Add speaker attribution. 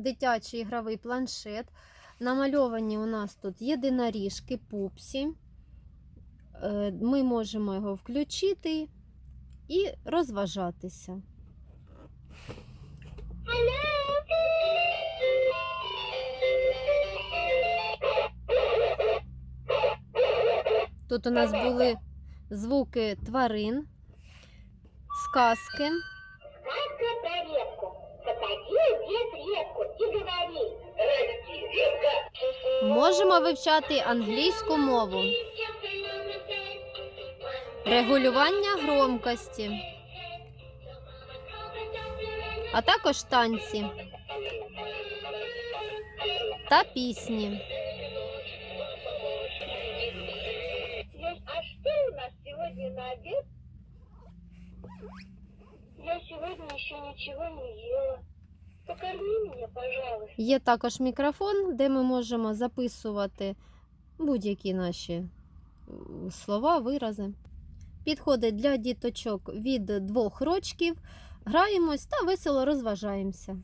Speaker 1: дитячий ігровий планшет. Намальовані у нас тут єдиноріжки, пупсі. Е, Ми можемо його включити і розважатися. Тут у нас були звуки тварин, сказки. Можемо вивчати англійську мову. Регулювання громкості, а також танці та пісні.
Speaker 2: Я сегодня еще ничего не ела.
Speaker 1: Є також мікрофон, де ми можемо записувати будь-які наші слова, вирази. Підходить для діточок від двох рочків. Граємось та весело розважаємося.